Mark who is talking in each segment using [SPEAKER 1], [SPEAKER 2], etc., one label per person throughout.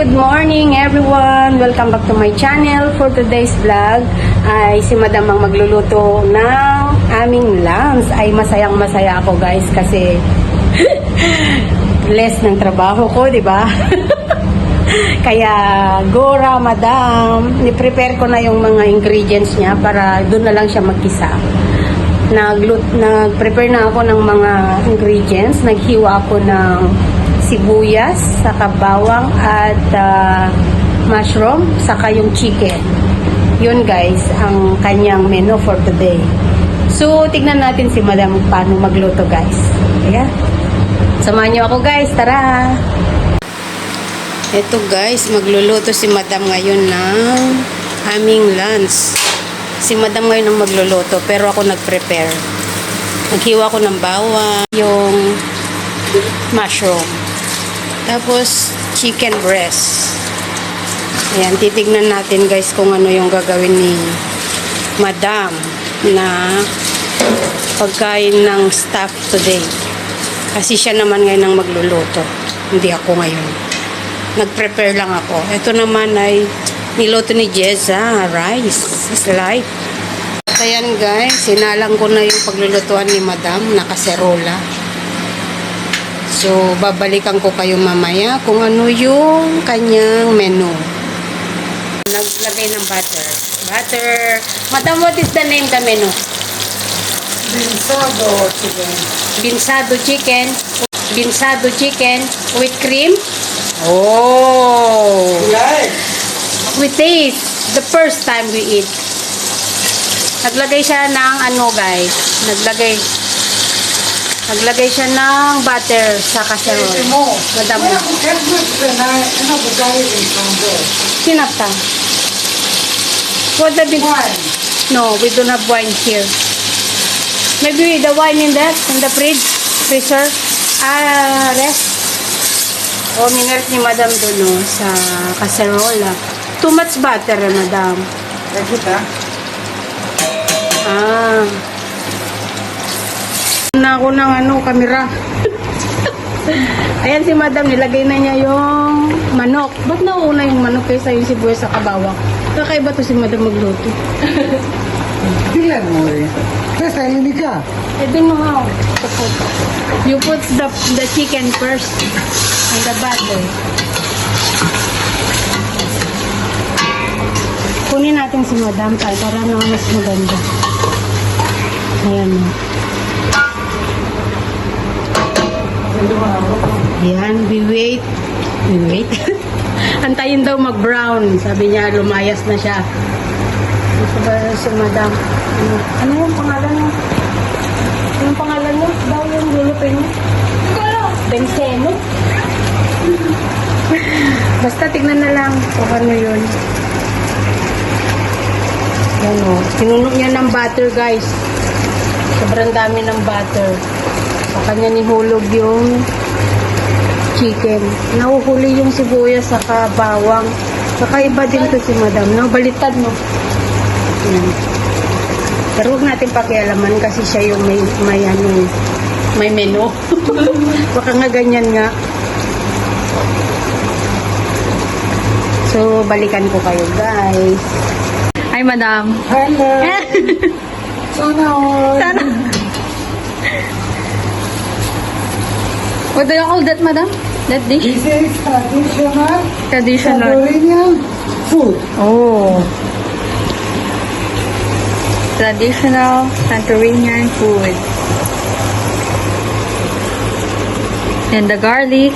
[SPEAKER 1] Good morning, everyone! Welcome back to my channel. For today's vlog ay si Madam ang magluluto ng aming lunch. Ay masayang masaya ako guys kasi less ng trabaho ko, di ba? Kaya Gora, Madam, ni-prepare ko na yung mga ingredients niya para doon na lang siya magkisa. Nag-prepare na ako ng mga ingredients. Naghiwa ako ng sibuyas, saka bawang at ah, mushroom, saka yung chicken. Yun guys, ang kanyang menu for today. So, tignan natin si Madam paano magluto guys. Ayan. Samahan niyo ako guys, tara! Ito guys, magluluto si Madam ngayon ng aming lunch. Si Madam ngayon ang magluluto, pero ako nag-prepare. Naghiwa ko ng bawang, yung mushroom. Tapos, chicken breast. Ayan, titignan natin guys kung ano yung gagawin ni Madam na pagkain ng staff today. Kasi siya naman ngayon ang magluluto. Hindi ako ngayon. Nag-prepare lang ako. Ito naman ay niluto ni Jeza, rice, light. Ayan guys, sinalang ko na yung paglulutuan ni Madam, nakaserola. So, babalikan ko kayo mamaya kung ano yung kanyang menu. Naglagay ng butter. Butter. Madam, what is the name the menu?
[SPEAKER 2] Binsado chicken.
[SPEAKER 1] Binsado chicken. Binsado chicken with cream. Oh!
[SPEAKER 2] Like,
[SPEAKER 1] We taste the first time we eat. Naglagay siya ng ano guys. Naglagay Naglagay siya ng butter sa casserole. Madam.
[SPEAKER 2] Na, ano?
[SPEAKER 1] Sinapta. What the bin-
[SPEAKER 2] Wine.
[SPEAKER 1] No, we don't have wine here. Maybe the wine in that, in the fridge, freezer. Ah, rest. O, oh, minert ni Madam doon no, sa casserole. Too much butter, eh, Madam.
[SPEAKER 2] Nakita?
[SPEAKER 1] Ah. Na ako ng ano, kamera. Ayan si Madam, nilagay na niya yung manok. Ba't nauuna yung manok kaysa yung sibuyas sa kabawang? Kakaiba to si Madam magluto.
[SPEAKER 2] Tingnan mo eh. Kasi hindi ka.
[SPEAKER 1] I don't know how to put. You put the the chicken first and the butter. Kunin natin si Madam tayo para na mas maganda. Ayan. Ayan, we wait. We wait. Antayin daw mag-brown. Sabi niya, lumayas na siya. Ito ba si Madam? Ano, ano yung pangalan niya? Yung pangalan niya? Daw yung lulutin niya? Benseno? Basta tignan na lang kung ano yun. Yan o. Sinunok niya ng butter guys. Sobrang dami ng butter. Sa kanya nihulog yung chicken. Nahuhuli yung sibuyas sa bawang. Kakaiba din to si madam. No? Balitad mo. Yan. Pero huwag natin pakialaman kasi siya yung may, may ano, may menu. Baka nga ganyan nga. So, balikan ko kayo guys.
[SPEAKER 3] Hi, madam.
[SPEAKER 2] Hello. Sana all.
[SPEAKER 3] Sana. What do you call that, madam? That dish?
[SPEAKER 2] This is traditional
[SPEAKER 3] Traditional.
[SPEAKER 2] Salvadorian food.
[SPEAKER 3] Oh. Traditional Santorinian food. And the garlic.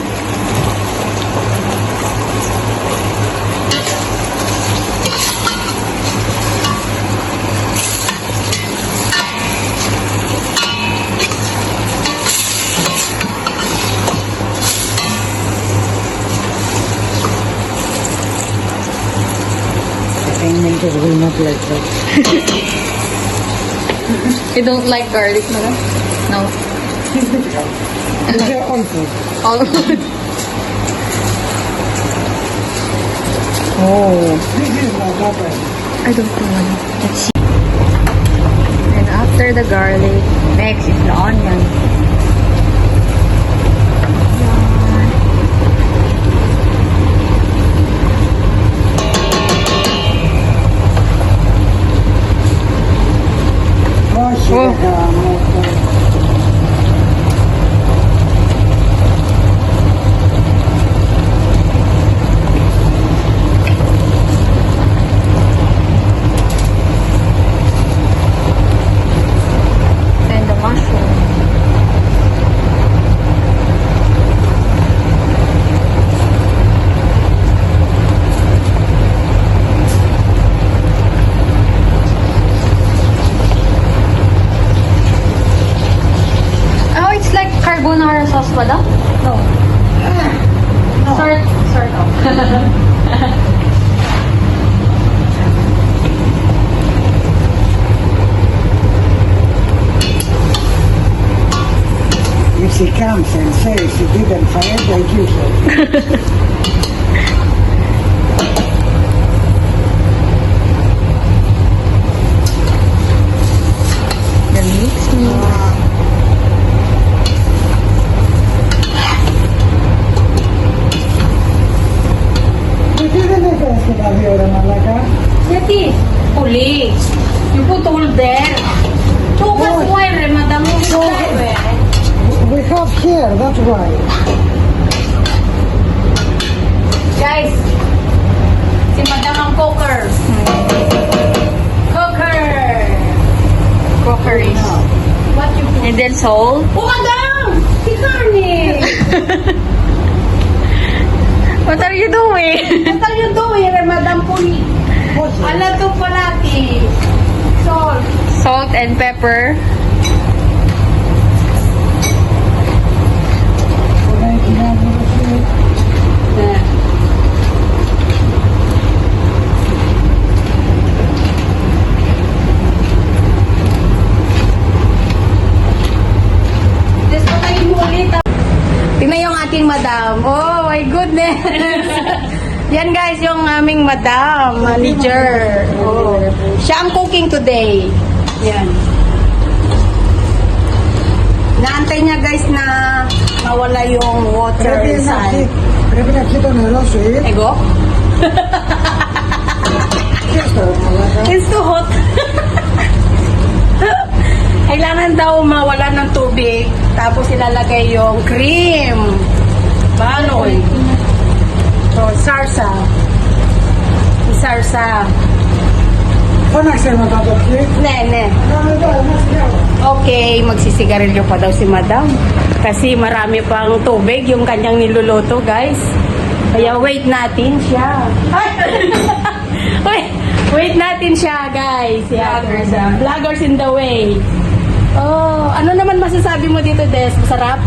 [SPEAKER 2] Entertainment will not like that.
[SPEAKER 3] You don't like garlic, madam? No.
[SPEAKER 2] These are all food.
[SPEAKER 3] All
[SPEAKER 2] Oh. This is my papa.
[SPEAKER 3] I don't know. Let's see. And after the garlic, next is the onion. Oh.
[SPEAKER 2] If she comes and says she didn't here, that's why.
[SPEAKER 1] Guys, si madam ang cooker. Cooker.
[SPEAKER 3] Crockeries.
[SPEAKER 1] What you put?
[SPEAKER 3] And then salt.
[SPEAKER 1] Oh, madam! Si Carney!
[SPEAKER 3] What are you doing?
[SPEAKER 1] What are you doing, madam puli? Ala to palati. Salt.
[SPEAKER 3] Salt and pepper.
[SPEAKER 2] When I can have it,
[SPEAKER 1] Just patayin mo ulit. ah. Tingnan yung aking madam. Oh my goodness. Yan naming madam, manager. Oh. Siya ang cooking today. Yan. Naantay niya guys na mawala yung water. Grabe
[SPEAKER 2] na sand. Grabe na kita na lang, sweet.
[SPEAKER 1] Ego? It's too hot. Kailangan daw mawala ng tubig tapos ilalagay yung cream. Paano? So, sarsa sarsa.
[SPEAKER 2] Panak sir magpapakit?
[SPEAKER 1] Ne, ne. Okay, magsisigarilyo pa daw si madam. Kasi marami pang tubig yung kanyang niluluto, guys. Kaya wait natin siya. wait, wait natin siya, guys. Yeah.
[SPEAKER 3] Vloggers,
[SPEAKER 1] Vloggers in the way. Oh, ano naman masasabi mo dito, Des? Masarap?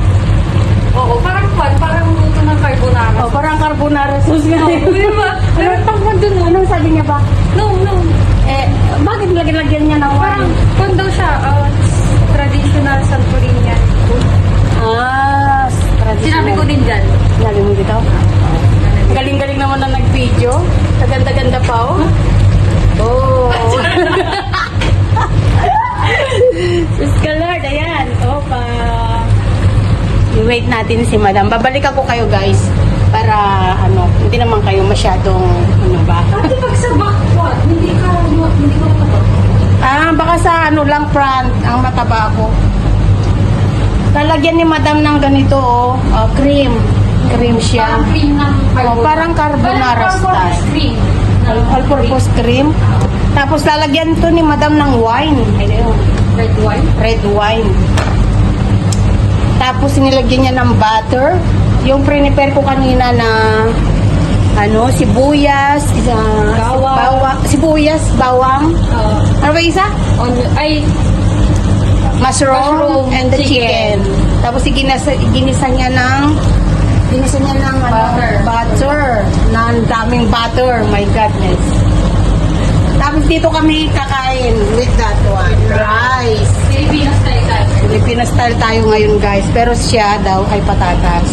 [SPEAKER 3] Oo, parang kwan, parang luto ng carbonara.
[SPEAKER 1] Oh, parang carbonara sauce nga.
[SPEAKER 3] Oo, di ba?
[SPEAKER 1] Ano pang dun? Anong sabi niya ba?
[SPEAKER 3] No, no.
[SPEAKER 1] Eh, bakit lagyan-lagyan niya ng
[SPEAKER 3] Parang, kwan daw siya, uh, traditional Santorinian food.
[SPEAKER 1] Ah, traditional.
[SPEAKER 3] Sinabi ko din dyan.
[SPEAKER 1] Sinabi mo dito? Galing-galing naman na nag-video. Kaganda-ganda pa, oh. Oh. Sus ka Lord, ayan. Opa. I-wait natin si Madam. Babalik ako kayo, guys. Para, ano, hindi naman kayo masyadong, ano ba?
[SPEAKER 3] Ate, pag sa backpot, hindi ka, hindi ka matapos.
[SPEAKER 1] Ah, baka sa ano lang front ang mataba ko. Lalagyan ni Madam ng ganito, oh. oh cream. Cream siya.
[SPEAKER 3] Parang cream ng
[SPEAKER 1] Oh, parang carbonara
[SPEAKER 3] Parang all-purpose
[SPEAKER 1] style.
[SPEAKER 3] cream.
[SPEAKER 1] All- all-purpose cream. Tapos lalagyan to ni Madam ng wine. Ayun,
[SPEAKER 3] Red wine.
[SPEAKER 1] red wine. Tapos nilagyan niya ng butter. Yung prepare ko kanina na ano, sibuyas, isa,
[SPEAKER 3] Bawang.
[SPEAKER 1] bawa- sibuyas, bawang.
[SPEAKER 3] Uh,
[SPEAKER 1] Ano ba isa?
[SPEAKER 3] onion, ay,
[SPEAKER 1] Mushroom,
[SPEAKER 3] Mushroom,
[SPEAKER 1] and the chicken.
[SPEAKER 3] chicken.
[SPEAKER 1] Tapos iginasa, ginisa niya ng ginisa niya ng ano,
[SPEAKER 3] Butter.
[SPEAKER 1] butter. Na ang daming butter. My goodness. Tapos dito kami kakain with that one. Rice. Filipino style tayo ngayon guys. Pero siya daw ay patatas.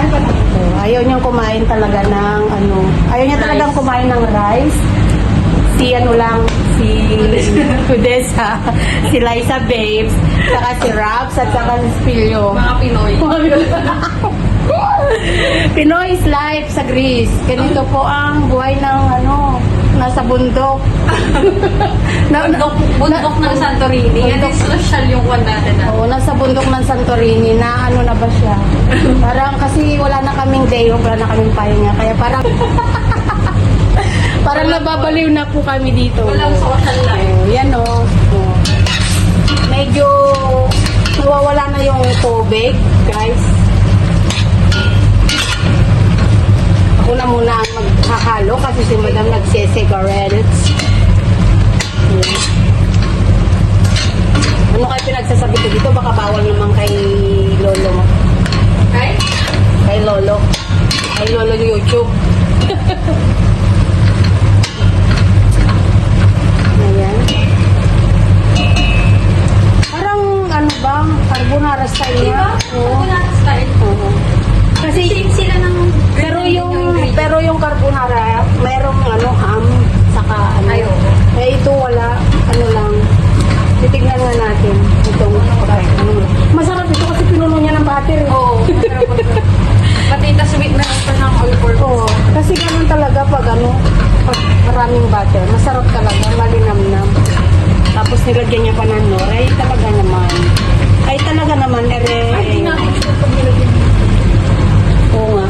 [SPEAKER 1] Ay patatas. ayaw niyang kumain talaga ng ano. Ayaw niya talagang kumain ng rice. Si ano lang, si Odessa, si Liza Babes, saka si Raps, at saka si Spilyo.
[SPEAKER 3] Mga Pinoy.
[SPEAKER 1] Pinoy's life sa Greece. Ganito po ang buhay ng ano, nasa bundok. na, na,
[SPEAKER 3] Bundok, bundok ng Santorini. Yan
[SPEAKER 1] Bundok.
[SPEAKER 3] is social yung kwan natin. ah.
[SPEAKER 1] Oo, nasa bundok ng Santorini na ano na ba siya? Parang kasi wala na kaming day off, wala na kaming pahinga. Kaya parang parang nababaliw na po kami dito.
[SPEAKER 3] Walang social life.
[SPEAKER 1] Oh, yan o. Oh. Medyo nawawala na yung tubig, guys. Ako na muna ang maghahalo kasi si madam nagse-cigarettes. Ayan. Ano kayo pinagsasabi ko dito? Baka bawal naman kay lolo mo. carbonara style niya. Oo.
[SPEAKER 3] Carbonara style.
[SPEAKER 1] Oo. Kasi,
[SPEAKER 3] Same sila ng...
[SPEAKER 1] pero yung, pero yung carbonara, mayroong ano, ham, saka ano.
[SPEAKER 3] Ay, oo.
[SPEAKER 1] Eh, ito wala, ano lang. Titignan nga natin. Itong, ano. Masarap ito kasi pinuno niya ng butter. eh.
[SPEAKER 3] Oo. Patita sweet na lang pa ng all purpose.
[SPEAKER 1] Oo. Kasi ganun talaga pag ano, pag maraming butter. Masarap talaga, malinamnam. Tapos nilagyan niya pa ng nor. Ay, talaga naman. Ay, talaga naman, ere.
[SPEAKER 3] Ay, hindi niya.
[SPEAKER 1] Oo nga.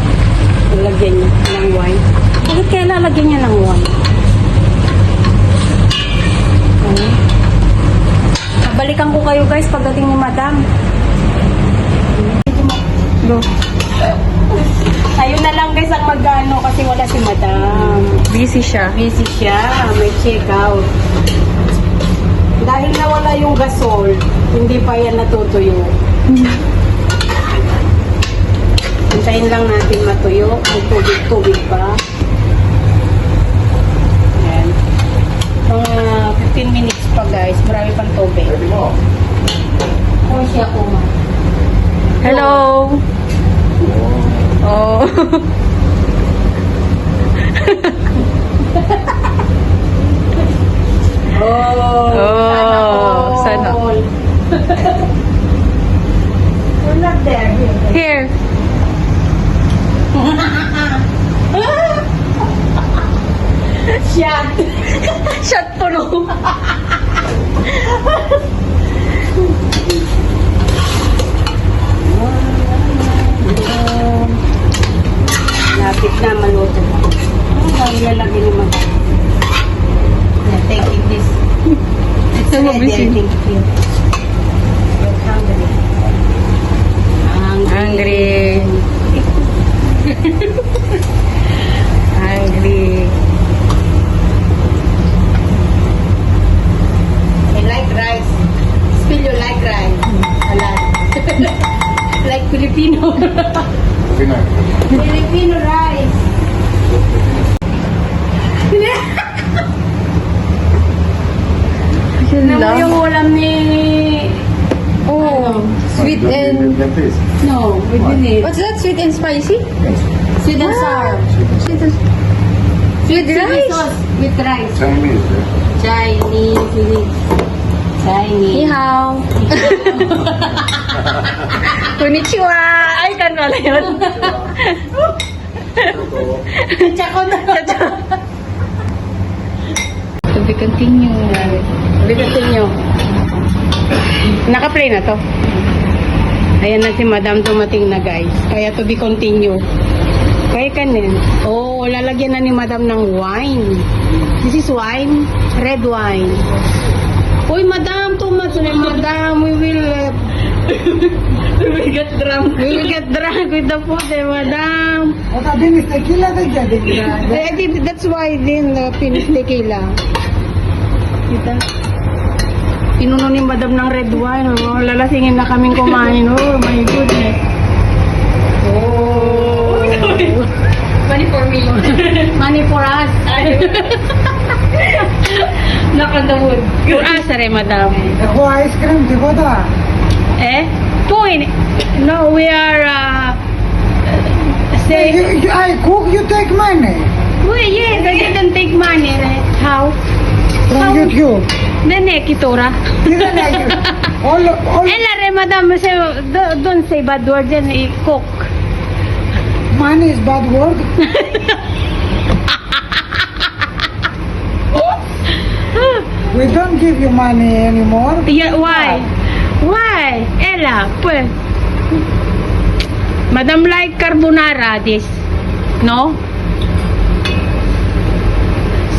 [SPEAKER 1] Nilagyan niya ng wine. Bakit kaya lalagyan niya ng wine? Ano? Balikan ko kayo guys pagdating ni madam. Go. Ayun na lang guys ang magano kasi wala si madam.
[SPEAKER 3] Busy siya.
[SPEAKER 1] Busy siya, may check out. Dahil nawala yung gasol, hindi pa yan natutuyo. Hintayin lang natin matuyo. May tubig-tubig pa. Yan. Mga 15 minutes pa guys. Marami pang tubig. Oh, siya kuma.
[SPEAKER 3] Hello. Oh.
[SPEAKER 1] Oh,
[SPEAKER 3] Oh, sana
[SPEAKER 1] all. We're not there.
[SPEAKER 3] Here.
[SPEAKER 1] Shot.
[SPEAKER 3] Shot puno.
[SPEAKER 1] Na maluto. Ang lalagyan ni Mama. Yeah, take it this. It's
[SPEAKER 3] Ano,
[SPEAKER 1] ready,
[SPEAKER 3] busy?
[SPEAKER 1] I think. Yeah. You're hungry.
[SPEAKER 3] Hungry. Hungry.
[SPEAKER 1] I like rice. Still you like rice. A lot. like Filipino. Filipino rice. Alam mo yung ulam ni...
[SPEAKER 3] Oh, sweet and...
[SPEAKER 1] No, we didn't.
[SPEAKER 3] What's that? Sweet and spicy?
[SPEAKER 1] Sweet and sour.
[SPEAKER 3] Sweet and... Sweet
[SPEAKER 1] Chili
[SPEAKER 3] rice?
[SPEAKER 1] sauce with rice.
[SPEAKER 4] Chinese, eh?
[SPEAKER 1] Chinese, Chinese. Chinese.
[SPEAKER 3] Ni hao. Konnichiwa. Ay, kan pala yun.
[SPEAKER 1] Tsako na.
[SPEAKER 3] To be continued.
[SPEAKER 1] Bigatin nyo. Naka-play na to. Ayan na si Madam dumating na guys. Kaya to be continue. Kaya kanin. Oh, lalagyan na ni Madam ng wine. This is wine. Red wine. Uy, Madam, too much na Madam. We will... Uh, we will get drunk. We will get drunk with the food, eh, Madam.
[SPEAKER 2] Are these tequila they getting?
[SPEAKER 1] I think that's why din uh, finish tequila kita. Pinuno ni madam ng red wine. Oh, lalasingin na kaming kumain. Oh my goodness. Oh.
[SPEAKER 3] Money for me.
[SPEAKER 1] Money for us.
[SPEAKER 3] Knock on the wood.
[SPEAKER 1] For us, are, madam.
[SPEAKER 2] Ako ice cream, di ba ta? Ah?
[SPEAKER 1] Eh? Point. No, we are... Uh, say...
[SPEAKER 2] You, you, I cook, you
[SPEAKER 1] take money. Well, yes, I didn't take money, right?
[SPEAKER 2] Eh.
[SPEAKER 1] How?
[SPEAKER 2] from
[SPEAKER 1] YouTube. Nene kitora.
[SPEAKER 2] Nene All all.
[SPEAKER 1] Eh lare madam eh, say do, don't say bad word then eh, cook.
[SPEAKER 2] Mine is bad word. we don't give you money anymore.
[SPEAKER 1] Yeah, why? Why? Ella, pues. Madam like carbonara this. No?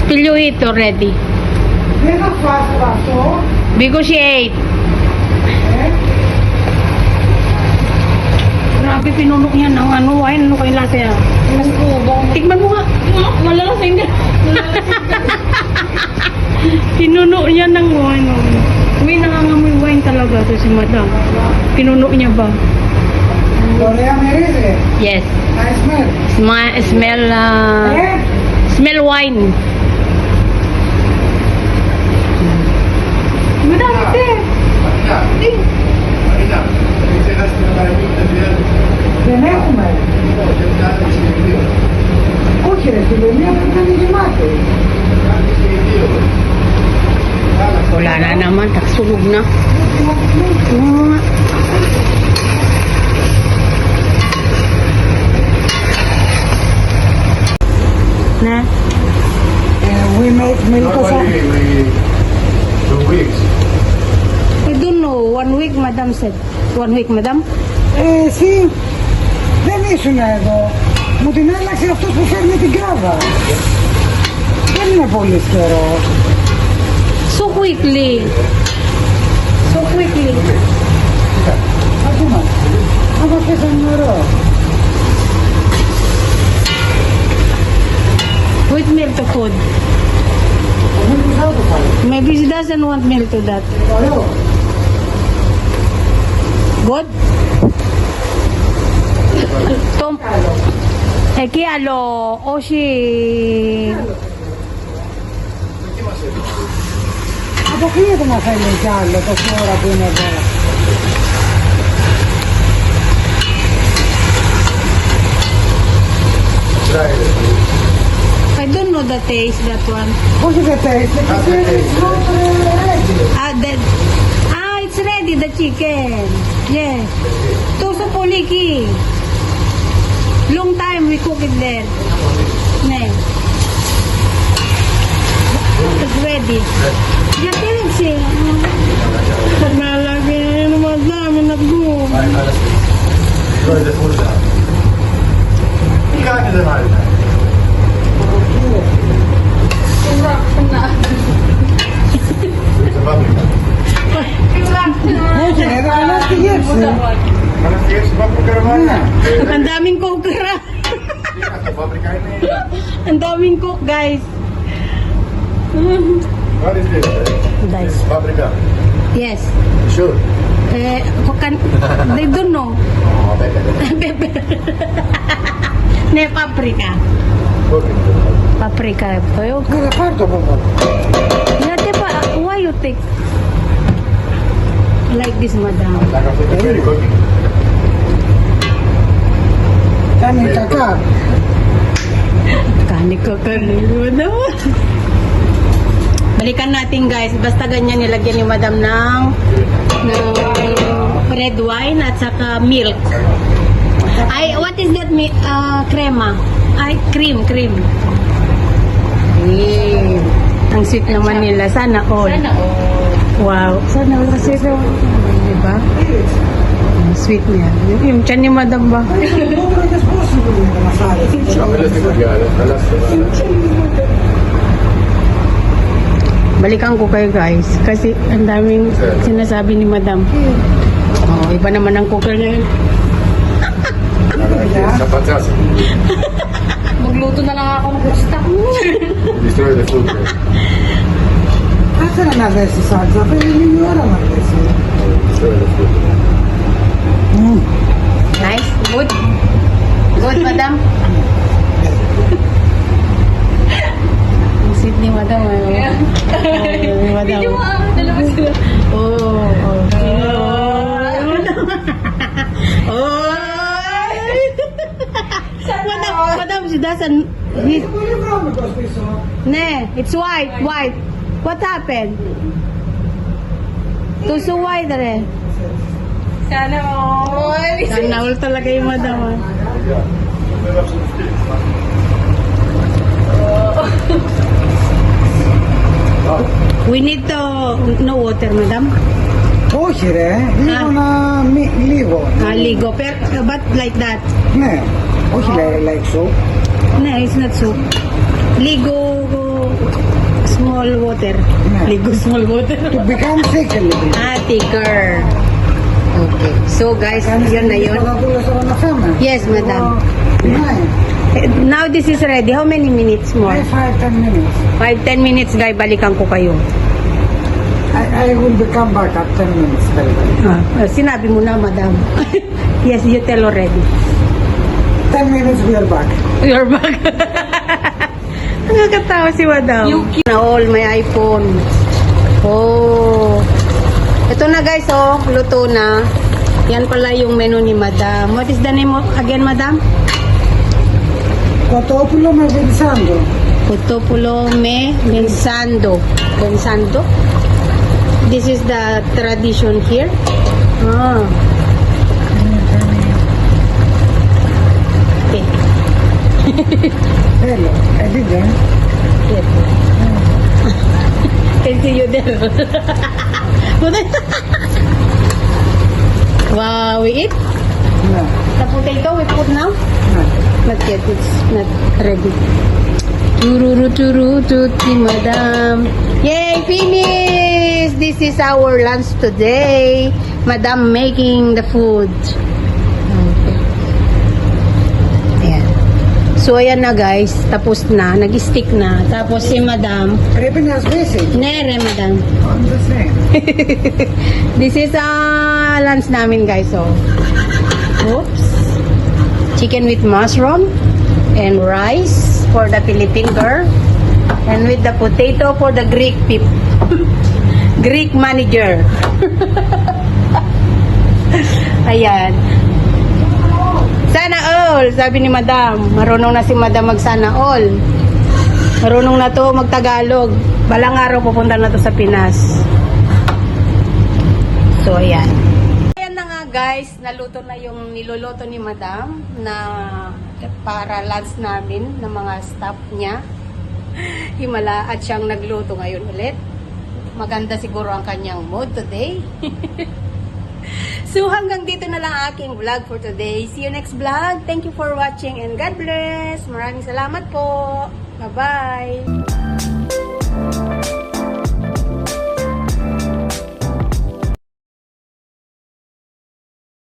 [SPEAKER 1] Still you eat already.
[SPEAKER 2] They not fast baso.
[SPEAKER 1] Because she ate. Grabe, pinunok niya ng ano, wine. Ano kayo lasa yan? Tikman mo nga. Malalasing ka. Pinuno niya ng wine. oh. Uy, nangangamoy wine talaga to si madam. Pinuno niya ba? Yes.
[SPEAKER 2] I smell.
[SPEAKER 1] Sma- smell, uh, smell wine. Madami ito
[SPEAKER 4] eh. Manila.
[SPEAKER 1] Hindi. Manila. Kasi nasa na tayo yung nandiyan. Kanakumay. Oo, dyan
[SPEAKER 4] dati si Emilio.
[SPEAKER 2] Kuchira, si Emilio, ang kanyang jumate.
[SPEAKER 4] Dati si Emilio. Wala
[SPEAKER 1] na
[SPEAKER 2] naman, taksunog na. Na? Uh, we make milk.
[SPEAKER 4] Normally, we two weeks.
[SPEAKER 1] I don't know. One week, madam said. One week, madam?
[SPEAKER 2] Ε, εσύ δεν ήσουν εδώ. Μου την άλλαξε αυτός που φέρνει την κάβα. Δεν είναι πολύ καιρό.
[SPEAKER 1] So quickly. So quickly.
[SPEAKER 2] Θα δούμε. Αν θα πέσει νερό.
[SPEAKER 1] With milk to food. Maybe she doesn't want milk to that. Good? Tom. Ε, τι άλλο, όχι...
[SPEAKER 2] Αποκλείεται να θέλει κι άλλο τόση ώρα που είναι εδώ.
[SPEAKER 4] Try it.
[SPEAKER 1] I don't know the taste, that one.
[SPEAKER 2] Όχι δεν τέστε, και θέλεις
[SPEAKER 1] Ah, that... Ah, it's ready, the chicken. Yes. Tuso poliki. Long time we cook it there. Ne. It's ready. Gatirin siya. Pag nalagay na yun,
[SPEAKER 4] madami na boom.
[SPEAKER 2] Ay, alas. Ikaw, ito po siya.
[SPEAKER 4] Ikaw, ito po. Hmm.
[SPEAKER 1] Ang daming
[SPEAKER 4] coke ra.
[SPEAKER 1] Ang daming coke, guys.
[SPEAKER 4] What is this?
[SPEAKER 1] Guys.
[SPEAKER 4] Paprika.
[SPEAKER 1] Yes.
[SPEAKER 4] Sure.
[SPEAKER 1] Eh, kukan, they don't know.
[SPEAKER 4] Oh, pepper. pepper.
[SPEAKER 1] ne, paprika.
[SPEAKER 4] Paprika.
[SPEAKER 1] Paprika. Paprika.
[SPEAKER 2] Paprika. Paprika. Paprika. Paprika. Paprika.
[SPEAKER 1] Paprika. Paprika. Paprika. Paprika. Paprika like this, madam.
[SPEAKER 2] Kani kaka.
[SPEAKER 1] Kani kaka, madam. Balikan natin guys. Basta ganyan nilagyan ni madam ng, ng red wine at saka milk. Ay, what is that mi uh, crema? Ay, cream, cream. Hey, ang sweet naman nila. Sana all. Sana all. Wow. Sana wala kasi ito. Ano, diba? Ang sweet niya. Yung chan ni madam ba? Balikan ko kayo guys. Kasi ang daming sinasabi ni madam. Oh, iba naman ang cooker ngayon.
[SPEAKER 4] Kapatas.
[SPEAKER 1] Magluto na lang ako ng kusta.
[SPEAKER 4] Destroy the food.
[SPEAKER 2] Sen ha versi salsa per il
[SPEAKER 4] migliore ma Mm.
[SPEAKER 1] Nice, good. Good, madam. Ang sweet ni madam. Ano? madam. Oh, oh. oh. Madam, madam, she doesn't. He... Ne, it's white, white. What happened? To suway dere.
[SPEAKER 3] Sana all.
[SPEAKER 1] Nanaul talaga yung madam. Ah. We need to no water, madam.
[SPEAKER 2] Oh, sire. Ligo ah. na, mi, ligo.
[SPEAKER 1] Ah, ligo. Pero, uh, but like that?
[SPEAKER 2] Ne. Oh, sire, like soap?
[SPEAKER 1] Ne, it's not soap. Ligo, small water. Ligo small water.
[SPEAKER 2] To become thicker. Ano
[SPEAKER 1] ah, thicker. Okay. So guys, yan na yun.
[SPEAKER 2] Ah.
[SPEAKER 1] Yes, madam.
[SPEAKER 2] Oh, eh.
[SPEAKER 1] Eh, now this is ready. How many minutes more?
[SPEAKER 2] 5-10 minutes.
[SPEAKER 1] 5-10 minutes, guys. Balikan ko kayo.
[SPEAKER 2] I, I will become back at 10 minutes.
[SPEAKER 1] Ah, sinabi mo na, madam. yes, you tell already.
[SPEAKER 2] 10 minutes, we are back.
[SPEAKER 1] We are back. Nakakatawa si Wadaw. Na all, may iPhone. Oh. Ito na guys, oh. Luto na. Yan pala yung menu ni Madam. What is the name of, again, Madam?
[SPEAKER 2] Cotopulo me bensando.
[SPEAKER 1] Cotopulo me bensando. Bensando? This is the tradition here. Ah.
[SPEAKER 2] Hello, I didn't.
[SPEAKER 1] Yes. See you there. wow, we eat
[SPEAKER 2] No,
[SPEAKER 1] the potato we put now.
[SPEAKER 2] no.
[SPEAKER 1] Not yet, it's not ready. Tururu turu tuti madam. Yay, finish! This is our lunch today. Madam making the food. Okay. Ayan. So ayan na guys, tapos na, nag-stick na. Tapos si Madam,
[SPEAKER 2] Even as basic.
[SPEAKER 1] nere Madam.
[SPEAKER 2] I'm the same.
[SPEAKER 1] This is ah lunch namin guys, oh. Oops. Chicken with mushroom and rice for the Philippine girl and with the potato for the Greek peop Greek manager. Ayan. All, sabi ni madam. Marunong na si madam mag sana all. Marunong na to mag-Tagalog. Balang araw pupunta na to sa Pinas. So, ayan. Ayan na nga guys, naluto na yung niluluto ni Madam na para lunch namin ng mga staff niya. Himala at siyang nagluto ngayon ulit. Maganda siguro ang kanyang mood today. So hanggang dito na lang aking vlog for today. See you next vlog. Thank you for watching and God bless. Maraming salamat po. Bye-bye.